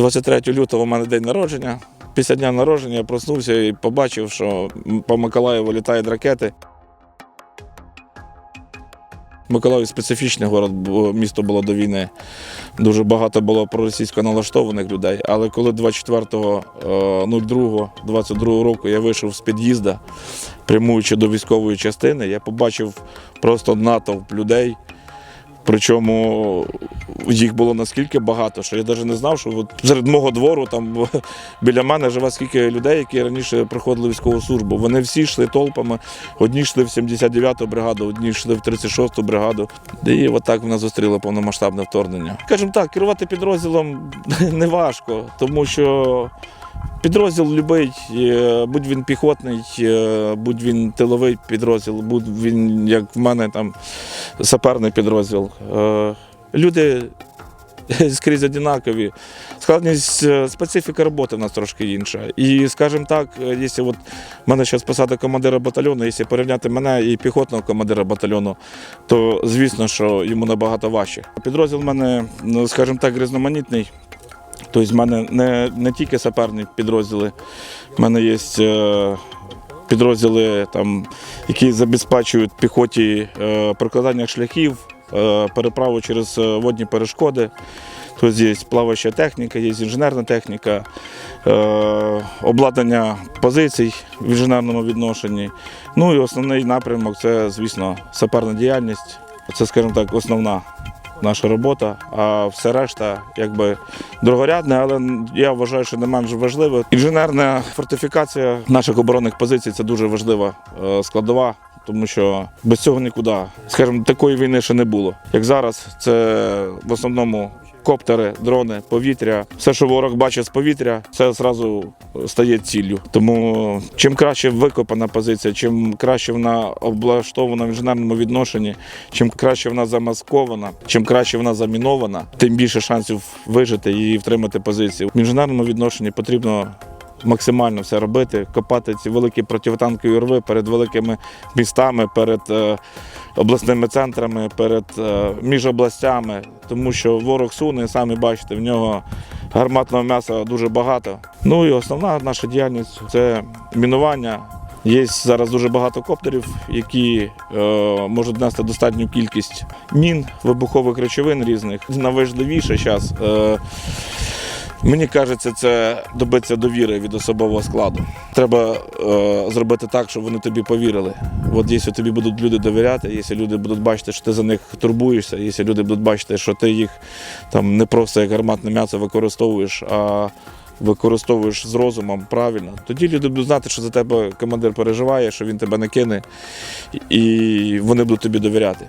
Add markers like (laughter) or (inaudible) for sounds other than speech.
23 лютого у мене день народження. Після дня народження я проснувся і побачив, що по Миколаєву літають ракети. Миколаїв специфічний город, бо місто було до війни. Дуже багато було проросійсько налаштованих людей. Але коли 24.02.22 року я вийшов з під'їзда, прямуючи до військової частини, я побачив просто натовп людей. Причому їх було наскільки багато, що я навіть не знав, що от серед мого двору там (laughs) біля мене живе скільки людей, які раніше проходили військову службу. Вони всі йшли толпами. Одні йшли в 79-ту бригаду, одні йшли в 36-ту бригаду. І отак нас зустріло повномасштабне вторгнення. Скажімо так, керувати підрозділом (laughs) не важко, тому що Підрозділ любий, е, будь він піхотний, е, будь він тиловий підрозділ, будь він, як в мене, там саперний підрозділ. Люди (laughs) скрізь однакові. Складність, е, специфіка роботи в нас трошки інша. І, скажімо так, е, якщо от в мене зараз посада командира батальйону, якщо порівняти мене і піхотного командира батальйону, то звісно, що йому набагато важче. Підрозділ в мене, ну, скажімо так, різноманітний. Тобто в мене не, не тільки саперні підрозділи, в мене є е, підрозділи, там, які забезпечують піхоті прокладання шляхів, переправу через е, водні перешкоди. Тут є плаваюча техніка, є інженерна техніка, е, обладнання позицій в інженерному відношенні. Ну і основний напрямок це, звісно, саперна діяльність. Це, скажімо так, основна наша робота, а все решта якби другорядне, але я вважаю, що не менш важливе. Інженерна фортифікація наших оборонних позицій це дуже важлива е, складова. Тому що без цього нікуди, скажімо, такої війни ще не було. Як зараз, це в основному коптери, дрони, повітря. Все, що ворог бачить з повітря, це одразу стає ціллю. Тому чим краще викопана позиція, чим краще вона облаштована в інженерному відношенні, чим краще вона замаскована, чим краще вона замінована, тим більше шансів вижити і втримати позицію. В інженерному відношенні потрібно максимально все робити, копати ці великі противотанкові рви перед великими містами, перед е, обласними центрами, перед е, між областями, тому що ворог суне, самі бачите, в нього гарматного м'яса дуже багато. Ну і основна наша діяльність це мінування. Є зараз дуже багато коптерів, які е, можуть нести достатню кількість мін, вибухових речовин різних. Найважливіше зараз, е, мені кажеться, це добитися довіри від особового складу. Треба е, зробити так, щоб вони тобі повірили. От якщо тобі будуть люди довіряти, якщо люди будуть бачити, що ти за них турбуєшся, якщо люди будуть бачити, що ти їх там не просто як гарматне м'ясо використовуєш, а використовуєш з розумом правильно, тоді люди будуть знати, що за тебе командир переживає, що він тебе не кине, і вони будуть тобі довіряти.